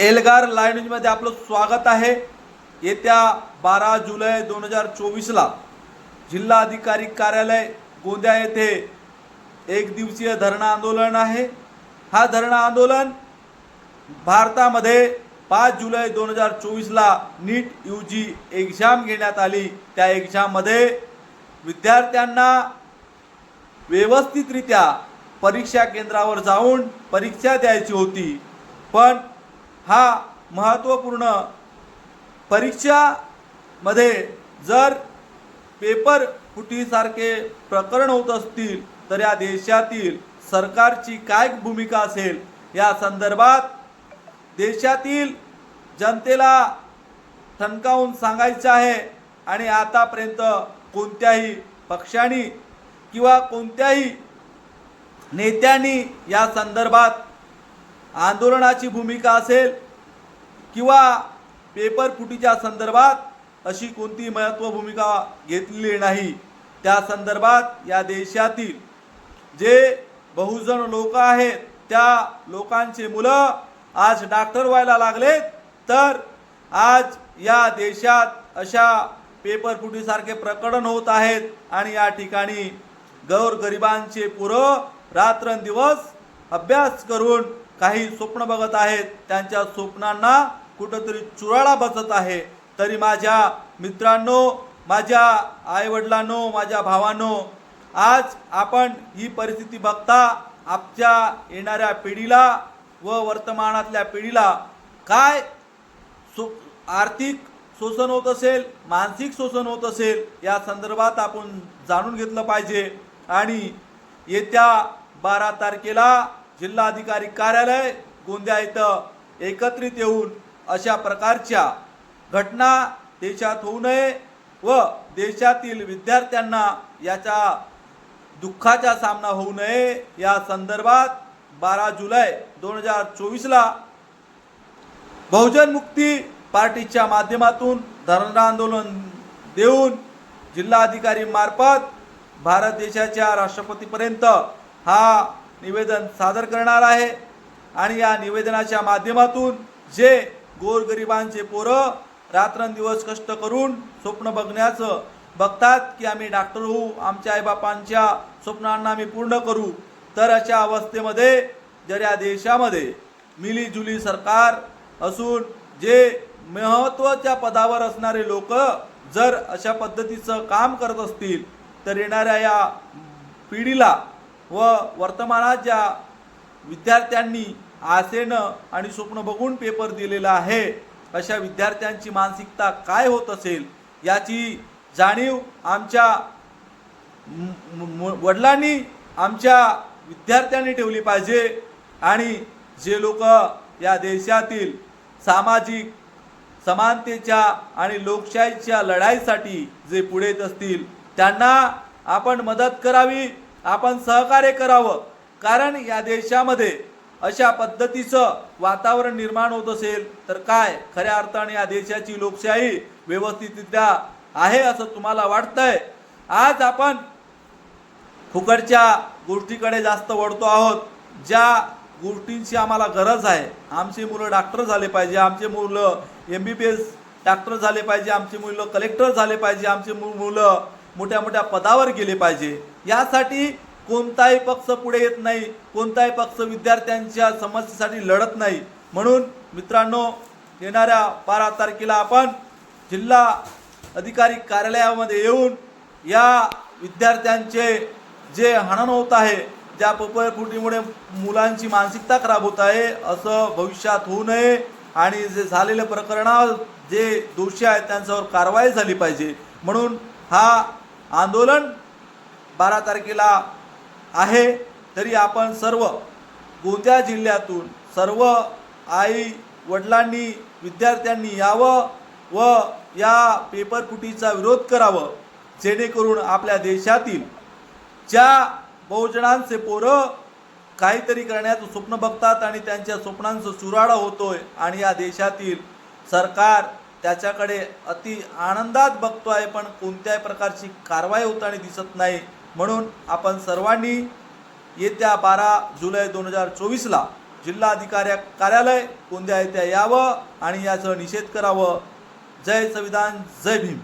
Elgar live न्यूजमध्ये आपलं स्वागत आहे. येत्या बारा जुलै दोन हजार चोवीसला जिल्हा अधिकारी कार्यालय गोंदिया येथे एक दिवसीय धरणं आंदोलन आहे. हा धरणं आंदोलन भारतामध्ये पाच जुलै दोन हजार चोवीसला नीट यू जी एक्झाम घेण्यात आली. त्या एक्झाममध्ये विद्यार्थ्यांना व्यवस्थितरित्या परीक्षा केंद्रावर जाऊन परीक्षा द्यायची होती. पण हा महत्त्वपूर्ण परीक्षामध्ये जर पेपर फुटीसारखे प्रकरण होत असतील तर या देशातील सरकारची काय भूमिका असेल या संदर्भात देशातील जनतेला ठणकावून सांगायचं आहे आणि आतापर्यंत कोणत्याही पक्षाने किंवा कोणत्याही नेत्यांनी या संदर्भात आंदोलनाची भूमिका असेल किंवा पेपर फुटीच्या संदर्भात अशी कोणती महत्त्व भूमिका घेतलेली नाही त्या संदर्भात या देशातील जे बहुजन लोक आहेत त्या लोकांचे मुलं आज डॉक्टर व्हायला लागलेत तर आज या देशात अशा पेपर फुटीसारखे प्रकरण होत आहेत आणि या ठिकाणी गौरगरिबांचे पुरं रात्रंदिवस अभ्यास करून काही स्वप्न बघत आहेत त्यांच्या स्वप्नांना कुठंतरी चुराळा बसत आहे. तरी माझ्या मित्रांनो माझ्या आईवडिलांनो माझ्या भावांनो आज आपण ही परिस्थिती बघता आपल्या येणाऱ्या पिढीला व वर्तमानातल्या पिढीला काय सो आर्थिक शोषण होत असेल मानसिक शोषण होत असेल या संदर्भात आपण जाणून घेतलं पाहिजे. आणि येत्या बारा तारखेला जिल्हाधिकारी कार्यालय गोंदिया इथं एकत्रित येऊन अशा प्रकारच्या घटना देशात होऊ नये व देशातील विद्यार्थ्यांना याचा दुःखाचा सामना होऊ नये या संदर्भात बारा जुलै दोन हजार चोवीसला बहुजन मुक्ती पार्टीच्या माध्यमातून धरणं आंदोलन देऊन जिल्हाधिकारी मार्फत भारत देशाच्या राष्ट्रपतीपर्यंत हा निवेदन सादर करणार आहे. आणि या निवेदनाच्या माध्यमातून जे गोरगरिबांचे पोरं रात्रंदिवस कष्ट करून स्वप्न बघण्याचं बघतात की आम्ही डॉक्टर होऊ आमच्या आईबापांच्या स्वप्नांना आम्ही पूर्ण करू तर अशा अवस्थेमध्ये जर या देशामध्ये मिलीजुली सरकार असून जे महत्त्वाच्या पदावर असणारे लोक जर अशा पद्धतीचं काम करत असतील तर येणाऱ्या या पिढीला व वर्तमानात ज्या विद्यार्थ्यांनी आसेनं आणि स्वप्न बघून पेपर दिलेला आहे अशा विद्यार्थ्यांची मानसिकता काय होत असेल याची जाणीव आमच्या वडिलांनी आमच्या विद्यार्थ्यांनी ठेवली पाहिजे आणि जे लोक या देशातील सामाजिक समानतेच्या आणि लोकशाहीच्या लढाईसाठी जे पुढे येत असतील त्यांना आपण मदत करावी. आपण सहकार्य करावं. कारण या देशामध्ये अशा पद्धतीचं वातावरण निर्माण होत असेल तर काय? खऱ्या अर्थाने या देशाची लोकशाही व्यवस्थितरित्या आहे असं तुम्हाला वाटतंय? आज आपण फुकटच्या गोष्टीकडे जास्त वळतो आहोत. ज्या गोष्टींची आम्हाला गरज आहे. आमची मुलं डॉक्टर झाले पाहिजे आमचे मुलं M B B S doctor झाले पाहिजे आमची मुलं कलेक्टर झाले पाहिजे आमचे मु- मुलं मोठ्या मोठ्या पदावर गेले पाहिजे. यासाठी कोणताही पक्ष पुढे येत नाही कोणताही पक्ष विद्यार्थ्यांच्या समस्येसाठी लढत नाही. म्हणून मित्रांनो येणाऱ्या बारा तारखेला आपण जिल्हा अधिकारी कार्यालयामध्ये येऊन या विद्यार्थ्यांचे जे हनन होत आहे ज्या पेपर फुटीमुळे मुलांची मानसिकता खराब होत आहे असं भविष्यात होऊ नये आणि जे झालेल्या प्रकरणावर जे दोषी आहेत त्यांच्यावर कारवाई झाली पाहिजे. म्हणून हा आंदोलन बारा तारखेला आहे तरी आपण सर्व गोंदिया जिल्ह्यातून सर्व आई वडिलांनी विद्यार्थ्यांनी यावं व या पेपरपुटीचा विरोध करावं जेणेकरून आपल्या देशातील ज्या बहुजनांचे पोरं काहीतरी करण्याचं स्वप्न बघतात आणि त्यांच्या स्वप्नांचं चुराडा होतोय आणि या देशातील सरकार त्याच्याकडे अति आनंदात बघतो आहे पण कोणत्याही प्रकारची कारवाई होताना दिसत नाही. म्हणून आपण सर्वांनी येत्या बारा जुलै दोन हजार चोवीसला जिल्हाधिकारी कार्यालय गोंदिया येत्या यावं आणि याचं निषेध करावं. जय संविधान जय भीम.